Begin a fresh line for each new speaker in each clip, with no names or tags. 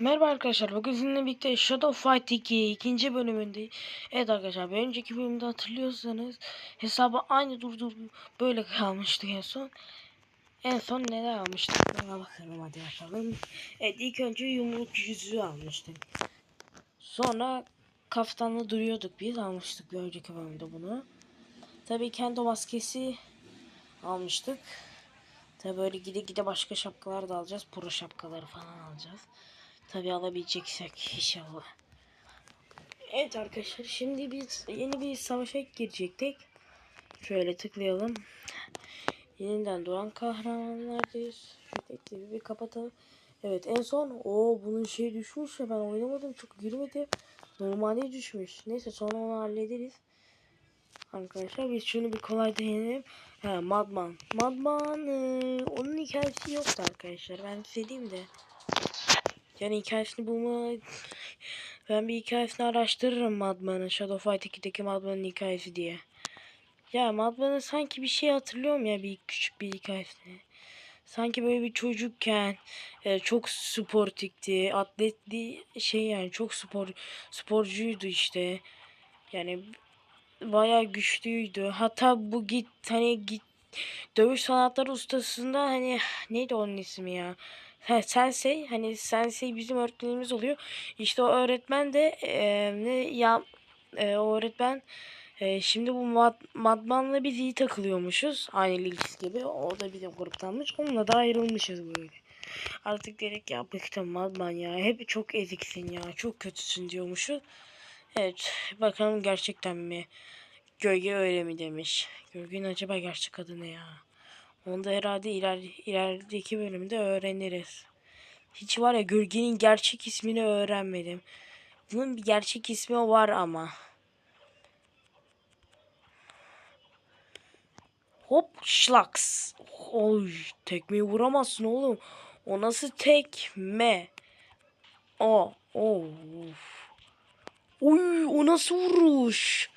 Merhaba arkadaşlar. Bugün sizinle birlikte Shadow Fight 2 ikinci bölümünde. Evet arkadaşlar bir önceki bölümde hatırlıyorsanız hesabı aynı durdur böyle kalmıştı en son. En son neler almıştık? Bana bakalım hadi bakalım. Evet ilk önce yumruk yüzüğü almıştık. Sonra kaftanla duruyorduk biz almıştık bir önceki bölümde bunu. Tabii kendi maskesi almıştık. Tabii böyle gide gide başka şapkalar da alacağız. Pro şapkaları falan alacağız. Tabii alabileceksek inşallah. Evet arkadaşlar şimdi biz yeni bir savaşa girecektik. Şöyle tıklayalım. Yeniden doğan kahramanlardayız. Şu ekleri bir kapatalım. Evet en son o bunun şey düşmüş ya ben oynamadım çok girmedi. Normalde düşmüş. Neyse sonra onu hallederiz. Arkadaşlar biz şunu bir kolay deneyelim. Ha Madman. Madman e, onun hikayesi yoktu arkadaşlar. Ben diyeyim de. Yani hikayesini bulma... Ben bir hikayesini araştırırım Madman'ın. Shadow Fight 2'deki Madman'ın hikayesi diye. Ya Madman'ın sanki bir şey hatırlıyorum ya bir küçük bir hikayesini. Sanki böyle bir çocukken e, çok sportikti, atletli şey yani çok spor sporcuydu işte. Yani bayağı güçlüydü. Hatta bu git hani git dövüş sanatları ustasında hani neydi onun ismi ya? Ha, sensei hani sensei bizim öğretmenimiz oluyor. İşte o öğretmen de e, ne ya e, o öğretmen e, şimdi bu mad, Madman'la biz iyi takılıyormuşuz. Aynı Lils gibi. O da bizim gruptanmış. Onunla da ayrılmışız böyle. Artık gerek ya bıktım Madman ya. Hep çok eziksin ya. Çok kötüsün diyormuşuz. Evet. Bakalım gerçekten mi? Gölge öyle mi demiş. Gölgenin acaba gerçek adı ne ya? Onu da herhalde iler, ilerideki bölümde öğreniriz. Hiç var ya gölgenin gerçek ismini öğrenmedim. Bunun bir gerçek ismi var ama. Hop şlaks. Oy tekmeyi vuramazsın oğlum. O nasıl tekme? O. Of. Oy o nasıl vuruş?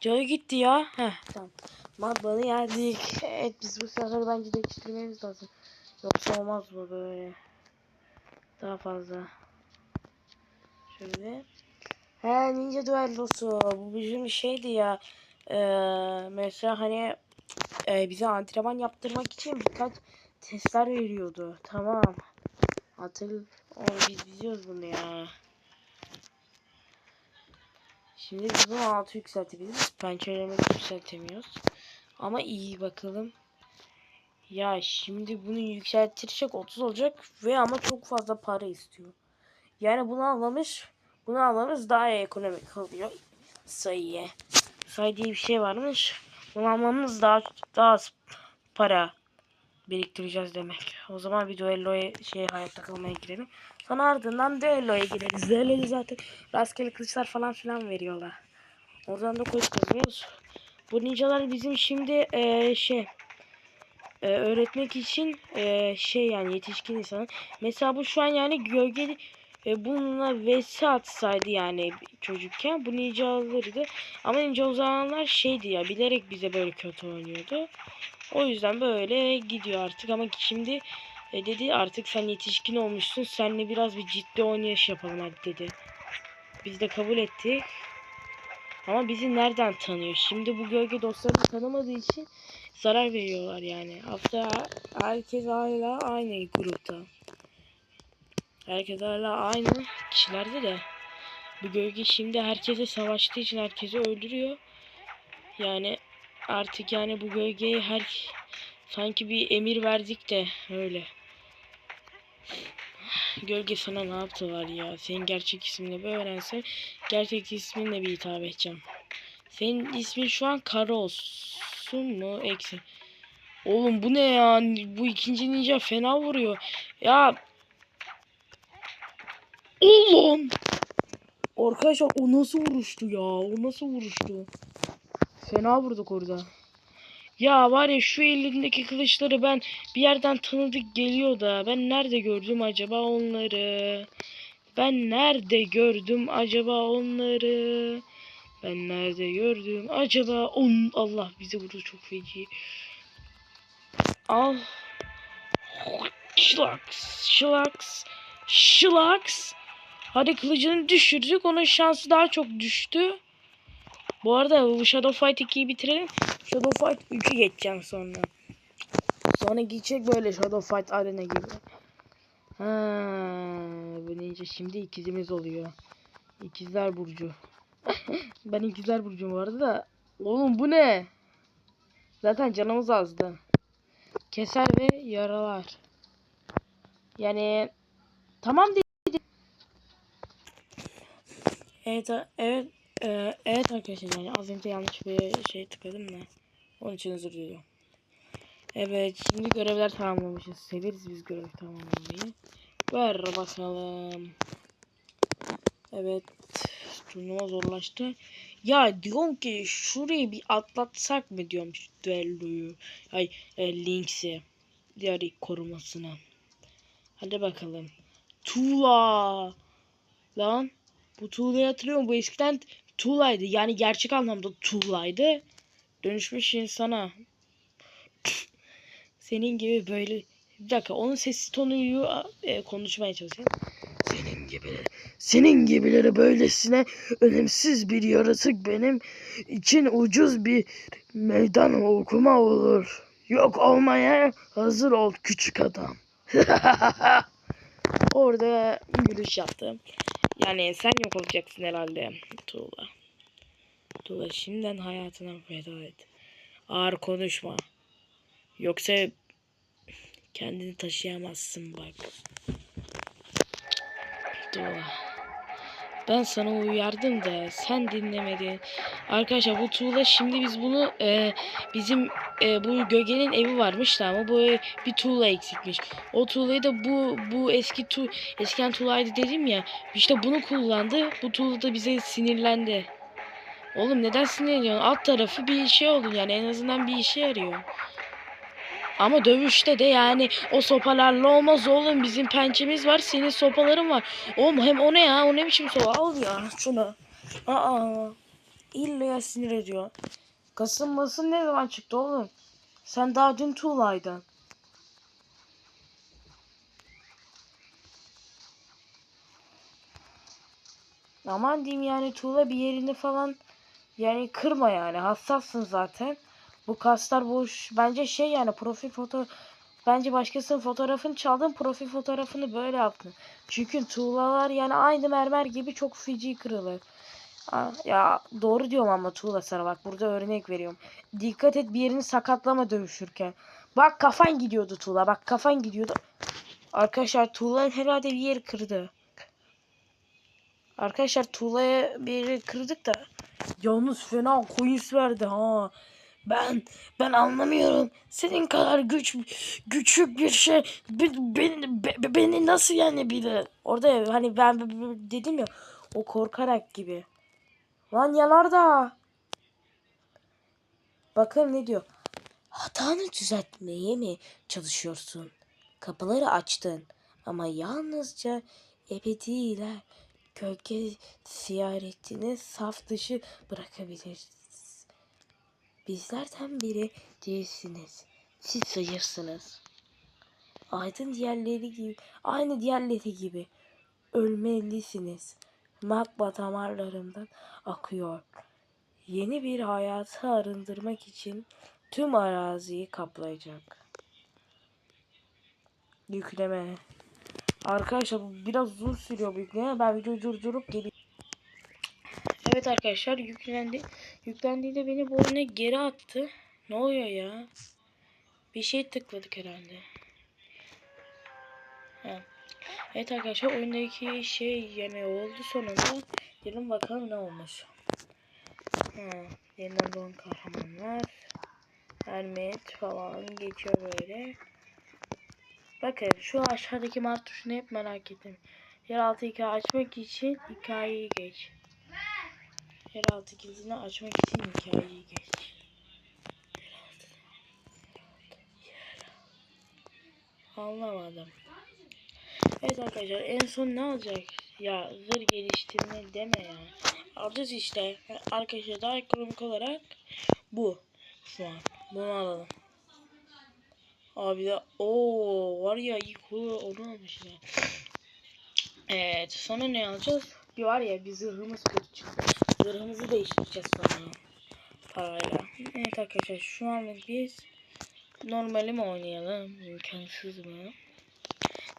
Canı gitti ya. Heh tamam. Madbanı yerdik. Evet biz bu silahları bence değiştirmemiz lazım. Yoksa olmaz bu böyle. Daha fazla. Şöyle. He ninja duellosu. Bu bizim şeydi ya. Ee, mesela hani e, bize antrenman yaptırmak için birkaç testler veriyordu. Tamam. Hatır. O, biz biliyoruz bunu ya. Şimdi biz bunu 6 yükseltebiliriz. Pençelerimizi yükseltemiyoruz. Ama iyi bakalım. Ya şimdi bunu yükseltirsek 30 olacak ve ama çok fazla para istiyor. Yani bunu almamız bunu almamız daha ekonomik oluyor sayıya. Sayı diye bir şey varmış. Bunu almamız daha daha az para biriktireceğiz demek. O zaman bir duelloya şey hayatta kalmaya girelim. Sonra ardından düelloya gireriz. Düelloya zaten rastgele kılıçlar falan filan veriyorlar. Oradan da koyup kazıyoruz. Bu ninjalar bizim şimdi e, şey e, öğretmek için e, şey yani yetişkin insanı. Mesela bu şu an yani gölgeli e, bununla vs atsaydı yani çocukken bu ninja alırdı. Ama ninja o zamanlar şeydi ya bilerek bize böyle kötü oynuyordu. O yüzden böyle gidiyor artık ama şimdi e, dedi artık sen yetişkin olmuşsun. Seninle biraz bir ciddi oynayış yapalım hadi dedi. Biz de kabul ettik. Ama bizi nereden tanıyor? Şimdi bu gölge dostlarını tanımadığı için zarar veriyorlar yani. Hatta herkes hala aynı grupta. Herkes hala aynı kişilerde de. Bu gölge şimdi herkese savaştığı için herkesi öldürüyor. Yani artık yani bu gölgeye her sanki bir emir verdik de öyle. Gölge sana ne yaptı var ya? Senin gerçek ismini bir öğrensen gerçek isminle bir hitap edeceğim. Senin ismin şu an kara olsun mu? Eksi. Oğlum bu ne ya? Bu ikinci ninja fena vuruyor. Ya. Oğlum. Arkadaşlar o nasıl vuruştu ya? O nasıl vuruştu? Fena vurduk orada. Ya var ya şu elindeki kılıçları ben bir yerden tanıdık geliyor da ben nerede gördüm acaba onları? Ben nerede gördüm acaba onları? Ben nerede gördüm acaba on Allah bizi vurdu çok feci. Al. Şlaks, şlaks, şlaks. Hadi kılıcını düşürdük. Onun şansı daha çok düştü. Bu arada bu Shadow Fight 2'yi bitirelim. Shadow Fight 3'ü geçeceğim sonra. Sonra geçecek böyle Shadow Fight Arena gibi. Ha, bu neyse şimdi ikizimiz oluyor. İkizler Burcu. ben ikizler Burcu'm vardı da. Oğlum bu ne? Zaten canımız azdı. Keser ve yaralar. Yani tamam dedi. Evet, evet, e, evet arkadaşlar yani az önce yanlış bir şey tıkladım da. Onun için özür diliyorum. Evet şimdi görevler tamamlamışız. Severiz biz görev tamamlamayı. Ver bakalım. Evet. Turnuva zorlaştı. Ya diyorum ki şurayı bir atlatsak mı diyorum düelloyu. Ay e, Lynx'i. Diğer korumasına. Hadi bakalım. Tuğla. Lan. Bu Tuğla'yı hatırlıyor musun? Bu eskiden Tuğla'ydı. Yani gerçek anlamda Tuğla'ydı. Dönüşmüş insana. Senin gibi böyle... Bir dakika onun sesi tonuyla e, konuşmaya çalışayım. Senin gibi, senin gibileri böylesine önemsiz bir yaratık benim için ucuz bir meydan okuma olur. Yok olmaya hazır ol küçük adam. Orada gülüş yaptım. Yani sen yok olacaksın herhalde Tuğla. Tuğla şimdiden hayatına feda et. Ağır konuşma. Yoksa kendini taşıyamazsın bak. Tuğla. Ben sana uyardım da sen dinlemedin. Arkadaşlar bu Tuğla şimdi biz bunu e, bizim e, bu Göge'nin evi varmış da ama bu ev- bir Tuğla eksikmiş. O Tuğla'yı da bu bu eski tu eskiden Tuğla'ydı dedim ya. İşte bunu kullandı. Bu Tuğla da bize sinirlendi. Oğlum neden sinirleniyorsun? Alt tarafı bir şey oldu yani en azından bir işe yarıyor. Ama dövüşte de yani o sopalarla olmaz oğlum. Bizim pençemiz var, senin sopaların var. Oğlum hem o ne ya? O ne biçim sopa? Al ya şunu. Aa. İlla sinir ediyor. Kasım masın ne zaman çıktı oğlum? Sen daha dün tuğlaydın. Aman diyeyim yani tuğla bir yerini falan yani kırma yani hassassın zaten. Bu kaslar boş. Bence şey yani profil foto bence başkasının fotoğrafını çaldın profil fotoğrafını böyle yaptın. Çünkü tuğlalar yani aynı mermer gibi çok feci kırılır. Ya doğru diyorum ama tuğla sana bak burada örnek veriyorum. Dikkat et bir yerini sakatlama dövüşürken. Bak kafan gidiyordu tuğla bak kafan gidiyordu. Arkadaşlar tuğla herhalde bir yer kırdı. Arkadaşlar tuğlaya bir yeri kırdık da yalnız fena coins verdi ha. Ben ben anlamıyorum. Senin kadar güç küçük bir şey be- beni be- beni nasıl yani biri? Orada hani ben dedim ya o korkarak gibi. Lan yanar da. Bakın ne diyor. Hatanı düzeltmeye mi çalışıyorsun? Kapıları açtın ama yalnızca ebediler gölge ziyaretini saf dışı bırakabiliriz. Bizlerden biri değilsiniz. Siz zayıfsınız. Aydın diğerleri gibi, aynı diğerleri gibi ölmelisiniz. Magma damarlarımdan akıyor. Yeni bir hayatı arındırmak için tüm araziyi kaplayacak. Yükleme. Arkadaşlar bu biraz uzun sürüyor bu yükleme. Ben videoyu durdurup geleyim. Evet arkadaşlar yüklendi. Yüklendiğinde beni bu oyuna geri attı. Ne oluyor ya? Bir şey tıkladık herhalde. Ha. Evet arkadaşlar oyundaki şey yani oldu sonunda. Gelin bakalım ne olmuş. Ha. Yeniden doğan kahramanlar. Hermet falan geçiyor böyle. Bakın şu aşağıdaki mart tuşunu hep merak ettim. Yeraltı hikaye açmak için hikayeyi geç. Yeraltı kilidini açmak için hikayeyi geç. Anlamadım. Evet arkadaşlar en son ne olacak? Ya zır geliştirme deme ya. Alacağız işte. Arkadaşlar daha ekonomik olarak bu. Şu an. Bunu alalım. Abi de o var ya ilk onu onu almışlar. Evet sonra ne alacağız? Bir var ya bir zırhımız kötü çıktı. Zırhımızı değiştireceğiz sonra. Parayla. Evet arkadaşlar şu an biz normali mi oynayalım? İmkansız mı?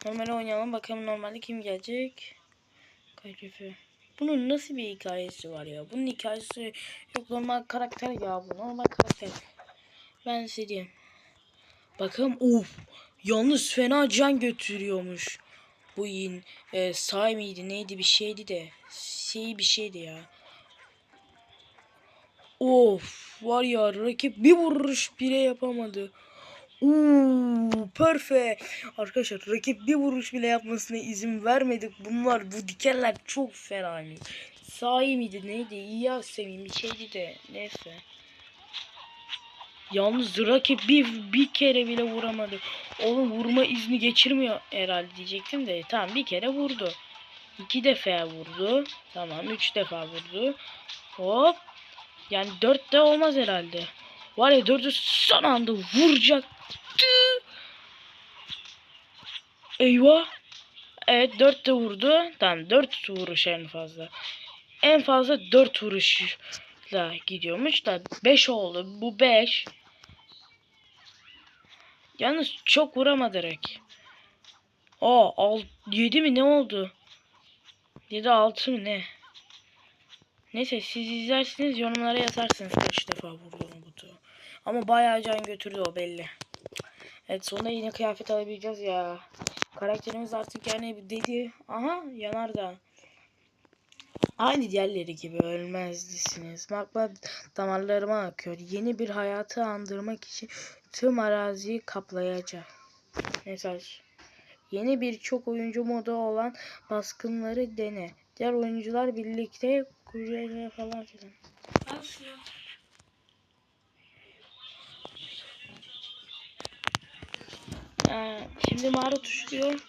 Normali oynayalım bakalım normalde kim gelecek? Kayrefe. Bunun nasıl bir hikayesi var ya? Bunun hikayesi yok normal karakter ya bu normal karakter. Ben size diyeyim. Bakalım of yalnız fena can götürüyormuş. Bu yin e, say mıydı neydi bir şeydi de şey bir şeydi ya. Of var ya rakip bir vuruş bile yapamadı. Uuu perfect. Arkadaşlar rakip bir vuruş bile yapmasına izin vermedik. Bunlar bu dikenler çok fena. Sahi miydi neydi? İyi seveyim bir şeydi de neyse. Yalnız rakip bir, bir kere bile vuramadı. Oğlum vurma izni geçirmiyor herhalde diyecektim de. Tamam bir kere vurdu. İki defa vurdu. Tamam üç defa vurdu. Hop. Yani dört de olmaz herhalde. Var ya dördü son anda vuracaktı. Eyvah. Evet dört de vurdu. Tamam dört vuruş en fazla. En fazla dört vuruşla gidiyormuş da beş oldu. Bu beş. Yalnız çok vuramadı rakip. Aa, al, 7 mi ne oldu? 7 6 mı ne? Neyse siz izlersiniz yorumlara yazarsınız kaç defa vuruyor bu da. Ama bayağı can götürdü o belli. Evet sonunda yine kıyafet alabileceğiz ya. Karakterimiz artık yani dedi. Aha yanar da. Aynı diğerleri gibi ölmezdisiniz. Magma damarlarıma akıyor. Yeni bir hayatı andırmak için tüm araziyi kaplayacak. Mesaj. Yeni birçok oyuncu modu olan baskınları dene. Diğer oyuncular birlikte kuyruğa falan filan. Ee, şimdi mağara tuşluyor.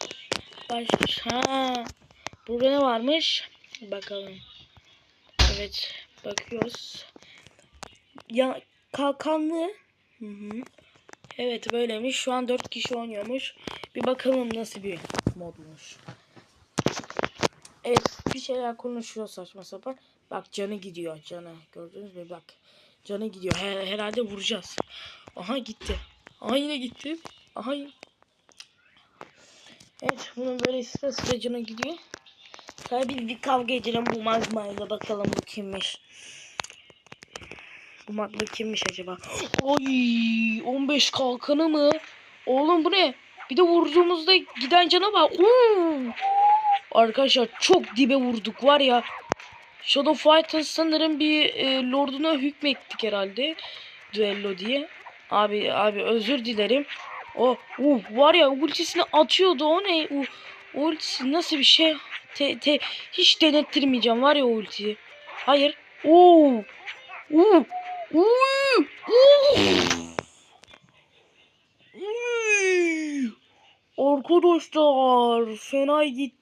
Baş... Ha. Burada ne varmış? Bakalım. Evet. Bakıyoruz. Ya kalkanlı. Hı hı. Evet böylemiş. Şu an 4 kişi oynuyormuş. Bir bakalım nasıl bir modmuş. Evet bir şeyler konuşuyor saçma sapan. Bak canı gidiyor canı. Gördünüz mü bak. Canı gidiyor. Her, herhalde vuracağız. Aha gitti. Aha yine gitti. Aha. Evet bunun böyle sıra sıra canı gidiyor. Tabii biz bir kavga edelim bu magmayla bakalım bu kimmiş. Bu magma kimmiş acaba? Oy 15 kalkanı mı? Oğlum bu ne? Bir de vurduğumuzda giden cana bak. Oo! Arkadaşlar çok dibe vurduk var ya. Shadow Fighters sanırım bir e, lorduna hükmettik herhalde. Duello diye. Abi abi özür dilerim. O uh, var ya ultisini atıyordu o ne? Uh, ultisi nasıl bir şey? Te, te, hiç denettirmeyeceğim var ya ultiyi. Hayır. Oo. Uh. Uy! Arkadaşlar fena gitti.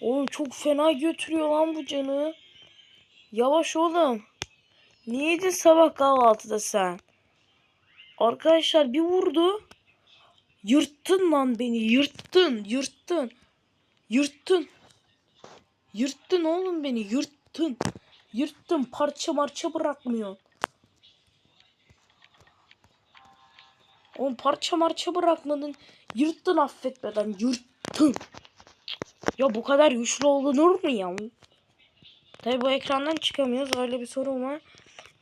Oğlum çok fena götürüyor lan bu canı. Yavaş oğlum. Niye sabah kahvaltıda sen? Arkadaşlar bir vurdu. Yırttın lan beni. Yırttın. Yırttın. Yırttın. Yırttın oğlum beni. Yırttın. Yırttın. Parça marça bırakmıyor. Oğlum parça marça bırakmadın. Yırttın affetmeden. Yırttın. Ya bu kadar güçlü olunur mu ya? Tabi bu ekrandan çıkamıyoruz. Öyle bir sorun var.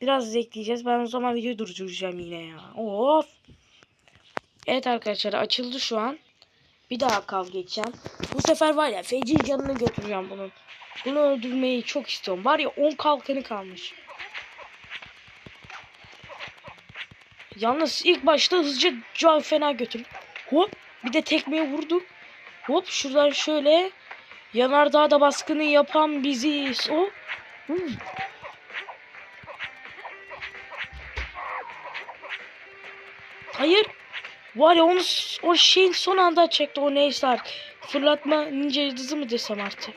Biraz bekleyeceğiz. Ben o zaman videoyu durduracağım yine ya. Of. Evet arkadaşlar açıldı şu an. Bir daha kavga edeceğim. Bu sefer var ya feci canını götüreceğim bunun. Bunu öldürmeyi çok istiyorum. Var ya 10 kalkanı kalmış. Yalnız ilk başta hızlıca can fena götür. Hop bir de tekmeye vurduk. Hop şuradan şöyle yanardağda da baskını yapan biziz. O. Hayır. Var ya onu o şeyin son anda çekti o neyse artık. Fırlatma ninja yıldızı mı desem artık.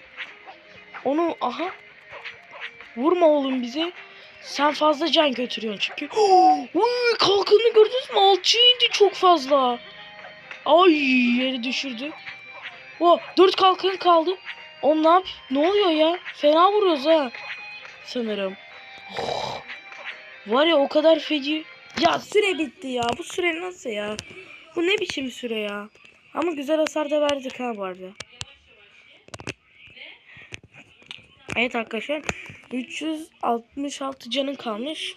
Onu aha. Vurma oğlum bizi. Sen fazla can götürüyorsun çünkü. Uy, kalkanını gördünüz mü? Alçı indi çok fazla. Ay yeri düşürdü. Oh dört kalkan kaldı. Oğlum ne yap? Ne oluyor ya? Fena vuruyoruz ha. Sanırım. Oh. Var ya o kadar feci. Ya süre bitti ya. Bu süre nasıl ya? Bu ne biçim süre ya? Ama güzel hasar da verdik ha bu arada. Evet arkadaşlar. 366 canın kalmış.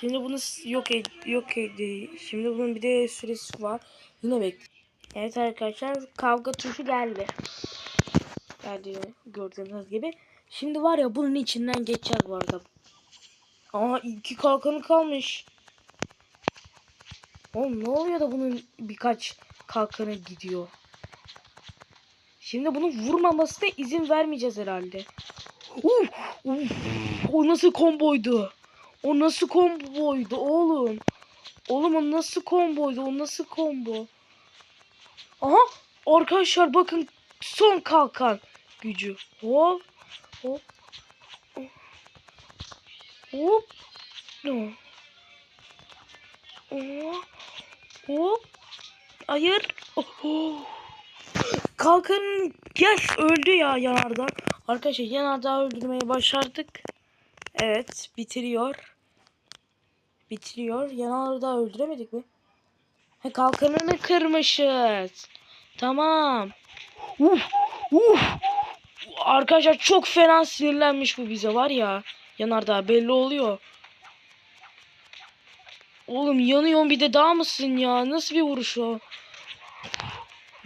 Şimdi bunu yok ed yok ed Şimdi bunun bir de süresi var. Yine bek. Evet arkadaşlar kavga tuşu geldi. Geldi gördüğünüz gibi. Şimdi var ya bunun içinden geçer bu arada. Aa iki kalkanı kalmış. Oğlum ne oluyor da bunun birkaç kalkanı gidiyor. Şimdi bunu vurmamasına izin vermeyeceğiz herhalde. Uf, uf, o nasıl komboydu? O nasıl komboydu oğlum? Oğlum o nasıl komboydu? O nasıl kombo? Aha arkadaşlar bakın son kalkan gücü. Hop hop. Hop. Hop. Hop hayır. Oh. kalkan yes öldü ya yanarda. Arkadaşlar yanarda öldürmeyi başardık. Evet bitiriyor. Bitiriyor. Yanarda öldüremedik mi He, kalkanını kırmışız tamam uf uf arkadaşlar çok fena sinirlenmiş bu bize var ya yanardağ belli oluyor Oğlum yanıyorsun bir de daha mısın ya? Nasıl bir vuruş o?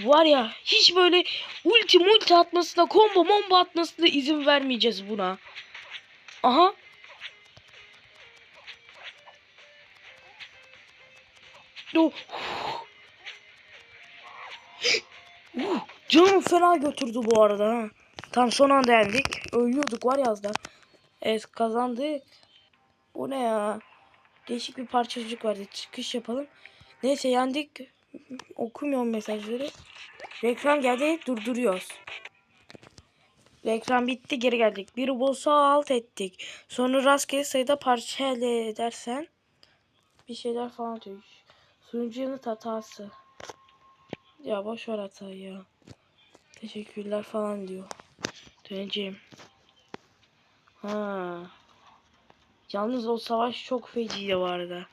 Var ya hiç böyle ulti multi atmasına combo mombo atmasına izin vermeyeceğiz buna. Aha. Do. Uh, Canım fena götürdü bu arada ha. Tam son anda yendik. Ölüyorduk var ya az daha. Evet kazandık. Bu ne ya? Değişik bir parçacık vardı. Çıkış yapalım. Neyse yendik. Okumuyorum mesajları. Reklam geldi durduruyoruz. Reklam bitti geri geldik. Bir boss'u alt ettik. Sonra rastgele sayıda parça elde edersen bir şeyler falan diyor. Sunucu yanıt hatası. Ya boş ver hatayı ya. Teşekkürler falan diyor. Döneceğim. Ha. Yalnız o savaş çok feciydi bu arada.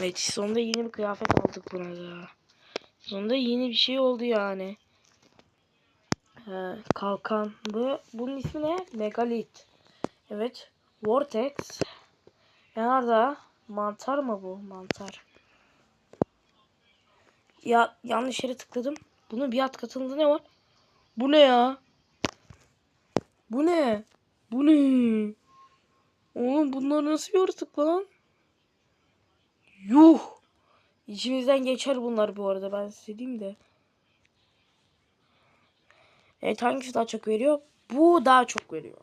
Evet sonunda yeni bir kıyafet aldık buna da. Sonunda yeni bir şey oldu yani. He, kalkan. Bu, bunun ismi ne? Megalit. Evet. Vortex. Yanarda. Mantar mı bu? Mantar. Ya yanlış yere tıkladım. Bunun bir alt katında ne var? Bu ne ya? Bu ne? Bu ne? Oğlum bunlar nasıl bir yaratık lan? Yuh. İçimizden geçer bunlar bu arada ben size diyeyim de. Evet hangisi daha çok veriyor? Bu daha çok veriyor.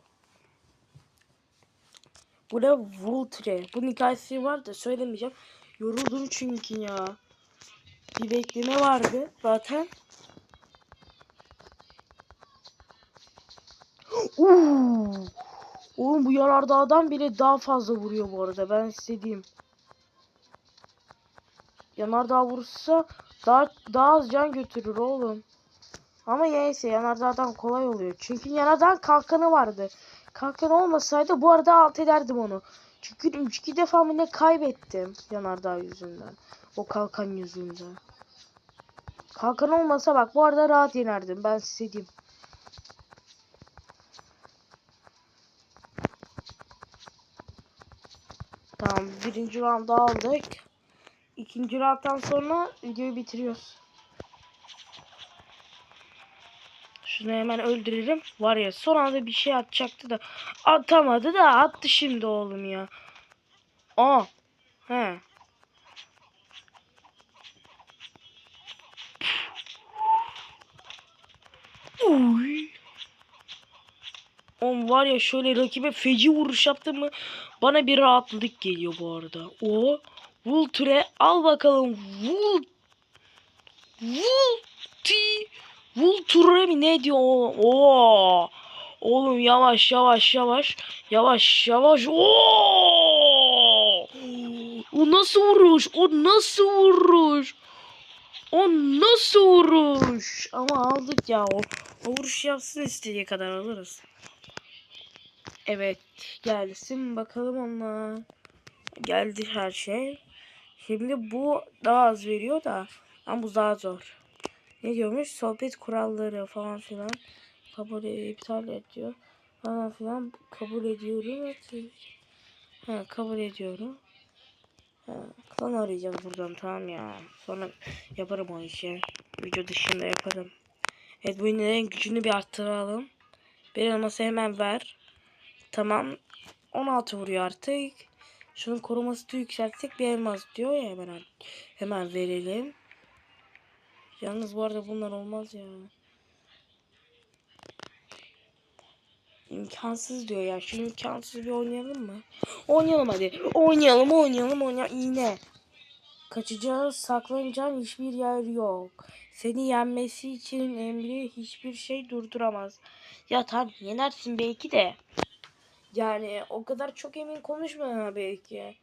Bu ne? Vultre. Bunun hikayesi var da söylemeyeceğim. Yoruldum çünkü ya. Bir bekleme vardı zaten. Uuu. Oğlum bu yanardağdan bile daha fazla vuruyor bu arada. Ben diyeyim. Yanardağ vursa daha, daha az can götürür oğlum. Ama neyse yanardağdan kolay oluyor. Çünkü yanardağ kalkanı vardı. Kalkan olmasaydı bu arada alt ederdim onu. Çünkü 3-2 defa mı ne kaybettim yanardağ yüzünden. O kalkan yüzünden. Kalkan olmasa bak bu arada rahat yenerdim. Ben size diyeyim. Tamam birinci round aldık. İkinci rounddan sonra videoyu bitiriyoruz. Şunu hemen öldürelim. Var ya son anda bir şey atacaktı da atamadı da attı şimdi oğlum ya. Aa. He. Uy. Oğlum var ya şöyle rakibe feci vuruş yaptım mı bana bir rahatlık geliyor bu arada. O Vulture al bakalım. Vul Vulti Vulture mi ne diyor? Oo. Oğlum yavaş yavaş yavaş yavaş yavaş. Oo! O nasıl vuruş? O nasıl vuruş? O nasıl vuruş? Ama aldık ya. O, o vuruş yapsın istediği kadar alırız. Evet. Gelsin bakalım onlar. Geldi her şey. Şimdi bu daha az veriyor da. Ama bu daha zor. Ne diyormuş? Sohbet kuralları falan filan. Kabul iptal ediyor. Falan filan kabul ediyorum. Ha, kabul ediyorum. Ha, klan arayacağız buradan tamam ya. Sonra yaparım o işi. Video dışında yaparım. Evet bu iğnelerin gücünü bir arttıralım. Bir elması hemen ver. Tamam. 16 vuruyor artık. Şunun koruması da yükseltsek bir elmas diyor ya hemen. Hemen verelim. Yalnız bu arada bunlar olmaz ya. İmkansız diyor ya. Şu imkansız bir oynayalım mı? Oynayalım hadi. Oynayalım oynayalım oynayalım. İğne. Kaçacağız saklanacağın hiçbir yer yok. Seni yenmesi için emri hiçbir şey durduramaz. Ya tamam yenersin belki de. Yani o kadar çok emin konuşma ya belki.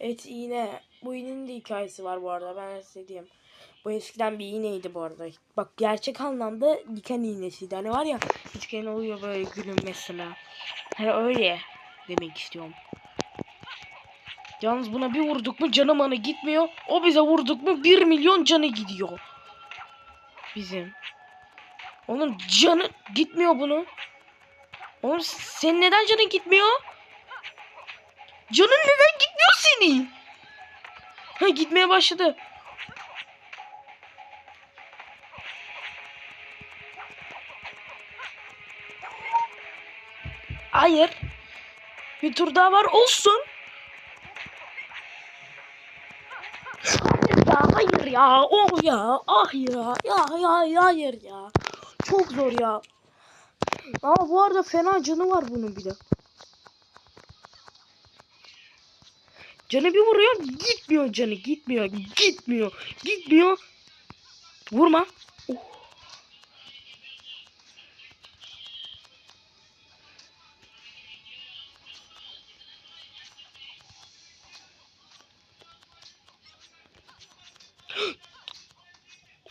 Evet iğne. Bu iğnenin de hikayesi var bu arada ben size diyeyim. Bu eskiden bir iğneydi bu arada. Bak gerçek anlamda diken iğnesiydi. Hani var ya üçgen oluyor böyle gülüm mesela. Hani öyle demek istiyorum. Yalnız buna bir vurduk mu canı manı gitmiyor. O bize vurduk mu 1 milyon canı gidiyor. Bizim. Onun canı gitmiyor bunun. Oğlum senin neden canın gitmiyor? Canın neden gitmiyor senin? Ha gitmeye başladı. Hayır. Bir tur daha var olsun. Ya. Oh ya. Ah ya. Ya ya hayır ya. Çok zor ya. Ama bu arada fena canı var bunun bir de. Canı bir vuruyor gitmiyor canı gitmiyor gitmiyor gitmiyor. Vurma.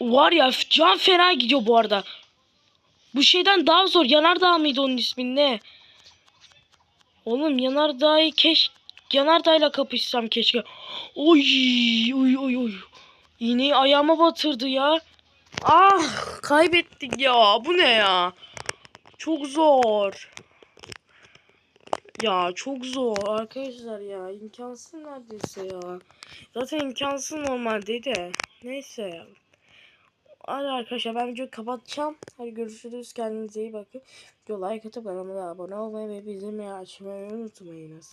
Var ya can fena gidiyor bu arada. Bu şeyden daha zor. Yanardağ mıydı onun ismi ne? Oğlum yanardağ'ı keş yanardağ'la kapışsam keşke. Oy oy oy oy. İğneyi ayağıma batırdı ya. Ah kaybettik ya. Bu ne ya? Çok zor. Ya çok zor arkadaşlar ya. imkansız neredeyse ya. Zaten imkansız normalde de. Neyse. Hadi arkadaşlar ben videoyu kapatacağım. Hadi görüşürüz. Kendinize iyi bakın. Video like atıp kanalıma da abone olmayı ve bildirimleri açmayı unutmayınız.